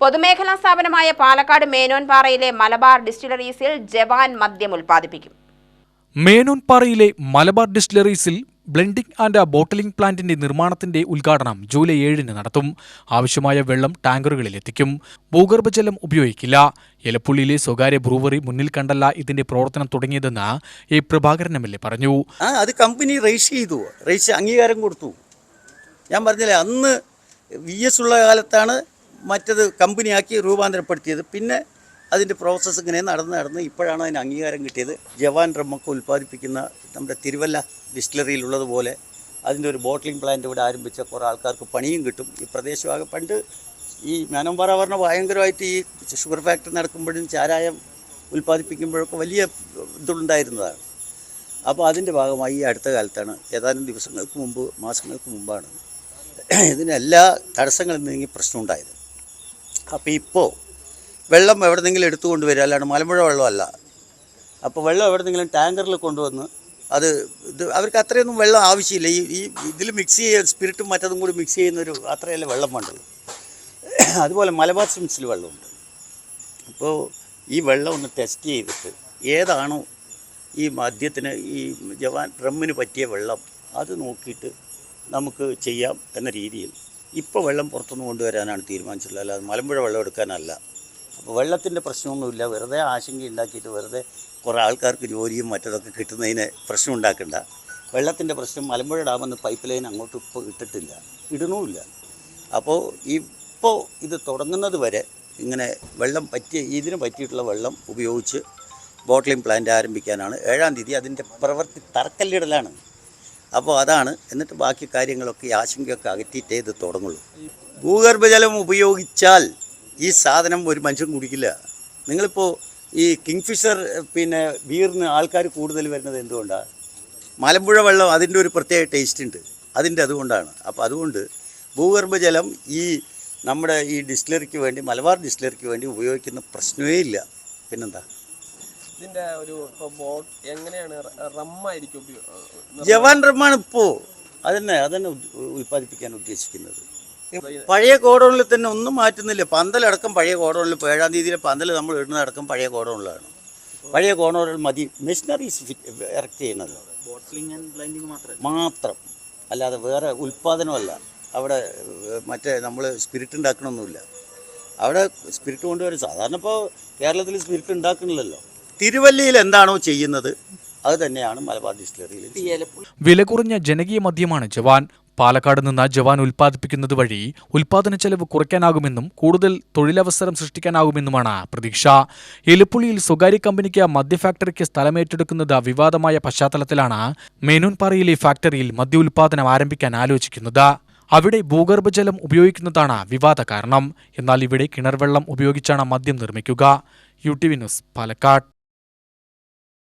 പൊതുമേഖലാ സ്ഥാപനമായ പാലക്കാട് മേനോൻപാറയിലെ മലബാർ ഡിസ്റ്റിലറീസിൽ ജവാൻ മദ്യം ഉൽപ്പാദിപ്പിക്കും. മേനോൻപാറയിലെ മലബാർ ഡിസ്റ്റിലറീസിൽ ബ്ലെൻഡിംഗ് ആൻഡ് ബോട്ടിലിംഗ് പ്ലാന്റിന്റെ നിർമ്മാണത്തിന്റെ ഉദ്ഘാടനം ജൂലൈ ഏഴിന് നടത്തും. ആവശ്യമായ വെള്ളം ടാങ്കറുകളിൽ എത്തിക്കും. ഭൂഗർഭജലം ഉപയോഗിക്കില്ല. എലപ്പുള്ളിയിലെ സ്വകാര്യ ബ്രൂവറി മുന്നിൽ കണ്ടല്ല ഇതിന്റെ പ്രവർത്തനം തുടങ്ങിയതെന്ന് A Prabhakaran M L A പറഞ്ഞു. ആ അത് കമ്പനി രജിസ്റ്റർ ചെയ്തു. രജിസ്റ്റർ അംഗീകാരം കൊടുത്തു. ഞാൻ പറഞ്ഞില്ലേ അന്ന് വി എസ് ഉള്ള കാലത്താണ് മറ്റത് കമ്പനിയാക്കി രൂപാന്തരപ്പെടുത്തിയത്. പിന്നെ അതിന്റെ പ്രോസസ്സ് ഇങ്ങനെ നടന്ന് നടന്ന് ഇപ്പോഴാണ് അതിന് അംഗീകാരം കിട്ടിയത്. ജവാൻ റമ്മൊക്കെ ഉൽപ്പാദിപ്പിക്കുന്ന നമ്മുടെ തിരുവല്ല ഡിസ്റ്റിലറിയിലുള്ളതുപോലെ അതിന്റെ ഒരു ബോട്ട്ലിംഗ് പ്ലാന്റ് ഇവിടെ ആരംഭിച്ച കുറേ ആൾക്കാർക്ക് പണിയും കിട്ടും. ഈ പ്രദേശമാകെ പണ്ട് ഈ മാനമ്പാറ പറഞ്ഞ ഭയങ്കരമായിട്ട് ഈ ഷുഗർ ഫാക്ടറി നടക്കുമ്പോഴും ചാരായം ഉൽപ്പാദിപ്പിക്കുമ്പോഴൊക്കെ വലിയ ഇതുണ്ടായിരുന്നതാണ്. അപ്പോൾ അതിന്റെ ഭാഗമായി ഈ അടുത്ത കാലത്താണ് ഏതാനും ദിവസങ്ങൾക്ക് മുമ്പ് മാസങ്ങൾക്ക് മുമ്പാണ് ഇതിന് എല്ലാ തടസ്സങ്ങളിൽ നീങ്ങി പ്രശ്നമുണ്ടായത് അപ്പോൾ ഇപ്പോൾ വെള്ളം എവിടെ നിന്നെങ്കിലും എടുത്തുകൊണ്ട് വരിക അല്ലാണ്ട് മലമ്പുഴ വെള്ളമല്ല. അപ്പോൾ വെള്ളം എവിടെ നിന്നെങ്കിലും ടാങ്കറിൽ കൊണ്ടുവന്ന് അത് ഇത് അവർക്ക് അത്രയൊന്നും വെള്ളം ആവശ്യമില്ല. ഈ ഈ ഇതിൽ മിക്സ് ചെയ്യാൻ സ്പിരിറ്റും മറ്റതും കൂടി മിക്സ് ചെയ്യുന്നൊരു അത്രയല്ല വെള്ളം വേണ്ടത് അതുപോലെ മലബാർ സിംസിൽ വെള്ളമുണ്ട്. അപ്പോൾ ഈ വെള്ളം ഒന്ന് ടെസ്റ്റ് ചെയ്തിട്ട് ഏതാണോ ഈ മദ്യത്തിന് ഈ ജവാൻ റമ്മിന് പറ്റിയ വെള്ളം അത് നോക്കിയിട്ട് നമുക്ക് ചെയ്യാം എന്ന രീതിയിൽ ഇപ്പോൾ വെള്ളം പുറത്തുനിന്ന് കൊണ്ടുവരാനാണ് തീരുമാനിച്ചിട്ടുള്ളത്. അല്ലാതെ മലമ്പുഴ വെള്ളം എടുക്കാനല്ല. അപ്പോൾ വെള്ളത്തിന്റെ പ്രശ്നമൊന്നുമില്ല. വെറുതെ ആശങ്ക ഉണ്ടാക്കിയിട്ട് വെറുതെ കുറേ ആൾക്കാർക്ക് ജോലിയും മറ്റതൊക്കെ കിട്ടുന്നതിന് പ്രശ്നം ഉണ്ടാക്കണ്ട. വെള്ളത്തിന്റെ പ്രശ്നം മലമ്പുഴ ഡാമെന്ന് പൈപ്പ് ലൈൻ അങ്ങോട്ട് ഇപ്പോൾ ഇട്ടിട്ടില്ല. ഇടണമില്ല അപ്പോൾ ഇപ്പോൾ ഇത് തുടങ്ങുന്നത് വരെ ഇങ്ങനെ വെള്ളം പറ്റിയ ഇതിന് പറ്റിയിട്ടുള്ള വെള്ളം ഉപയോഗിച്ച് ബോട്ട്ലിംഗ് പ്ലാന്റ് ആരംഭിക്കാനാണ്. ഏഴാം തീയതി അതിന്റെ പ്രവൃത്തി തറക്കല്ലിടലാണ്. അപ്പോൾ അതാണ്. എന്നിട്ട് ബാക്കി കാര്യങ്ങളൊക്കെ ഈ ആശങ്കയൊക്കെ അകറ്റിയിട്ടേ ഇത് തുടങ്ങുള്ളൂ. ഭൂഗർഭജലം ഉപയോഗിച്ചാൽ ഈ സാധനം ഒരു മനുഷ്യൻ കുടിക്കില്ല. നിങ്ങളിപ്പോൾ ഈ കിങ്ഫിഷർ പിന്നെ ബീറിന് ആൾക്കാർ കൂടുതൽ വരുന്നത് എന്തുകൊണ്ടാണ് മലമ്പുഴ വെള്ളം അതിന്റെ ഒരു പ്രത്യേക ടേസ്റ്റ് ഉണ്ട്. അതിന്റെ അതുകൊണ്ടാണ്. അപ്പോൾ അതുകൊണ്ട് ഭൂഗർഭജലം ഈ നമ്മുടെ ഈ ഡിസ്റ്റിലറിക്ക് വേണ്ടി മലബാർ ഡിസ്റ്റിലറിക്ക് വേണ്ടി ഉപയോഗിക്കുന്ന പ്രശ്നമേ ഇല്ല. പിന്നെന്താ? ഇതിന്റെ ഒരു എങ്ങനെയാണ് റമ്മായിരിക്കും ജവാൻ റമ്മാണ് ഇപ്പോ. അതന്നെ അതന്നെ ഉൽപ്പാദിപ്പിക്കാൻ ഉദ്ദേശിക്കുന്നത്. പഴയ ഗോഡൗണിൽ തന്നെ ഒന്നും മാറ്റുന്നില്ല. പന്തലടക്കം പഴയ ഗോഡൗണിൽ ഇപ്പോൾ ഏഴാം തീയതിയിലെ പന്തൽ നമ്മൾ ഇടുന്നതടക്കം പഴയ ഗോഡൗണിലാണ്. പഴയ ഗോഡൗണിൽ മതി മെഷീനറീസ് ഇറക്റ്റ് ചെയ്യുന്നത്. മാത്രം. അല്ലാതെ വേറെ ഉൽപ്പാദനമല്ല. അവിടെ മറ്റേ നമ്മൾ സ്പിരിറ്റ് ഉണ്ടാക്കണമൊന്നുമില്ല. അവിടെ സ്പിരിറ്റ് കൊണ്ടുവരും സാധാരണ ഇപ്പോൾ കേരളത്തിൽ സ്പിരിറ്റ് ഉണ്ടാക്കണില്ലല്ലോ. തിരുവല്ലയിൽ എന്താണോ ചെയ്യുന്നത് അത് തന്നെയാണ് മലബാർ ഡിസ്റ്റിലറിയിൽ വില കുറഞ്ഞ ജനകീയ മദ്യമാണ് ജവാൻ. പാലക്കാട് നിന്ന് ജവാൻ ഉൽപ്പാദിപ്പിക്കുന്നത് വഴി ഉൽപാദന ചെലവ് കുറയ്ക്കാനാകുമെന്നും കൂടുതൽ തൊഴിലവസരം സൃഷ്ടിക്കാനാകുമെന്നുമാണ് പ്രതീക്ഷ. എലുപ്പുള്ളിയിൽ സ്വകാര്യ കമ്പനിക്ക് മദ്യ ഫാക്ടറിക്ക് സ്ഥലമേറ്റെടുക്കുന്നത് വിവാദമായ പശ്ചാത്തലത്തിലാണ് മേനോൻപാറയിലെ ഫാക്ടറിയിൽ മദ്യ ഉൽപാദനം ആരംഭിക്കാൻ ആലോചിക്കുന്നത്. അവിടെ ഭൂഗർഭജലം ഉപയോഗിക്കുന്നതാണ് വിവാദ കാരണം. എന്നാൽ ഇവിടെ കിണർവെള്ളം ഉപയോഗിച്ചാണ് മദ്യം നിർമ്മിക്കുക. U T V news Palakkad.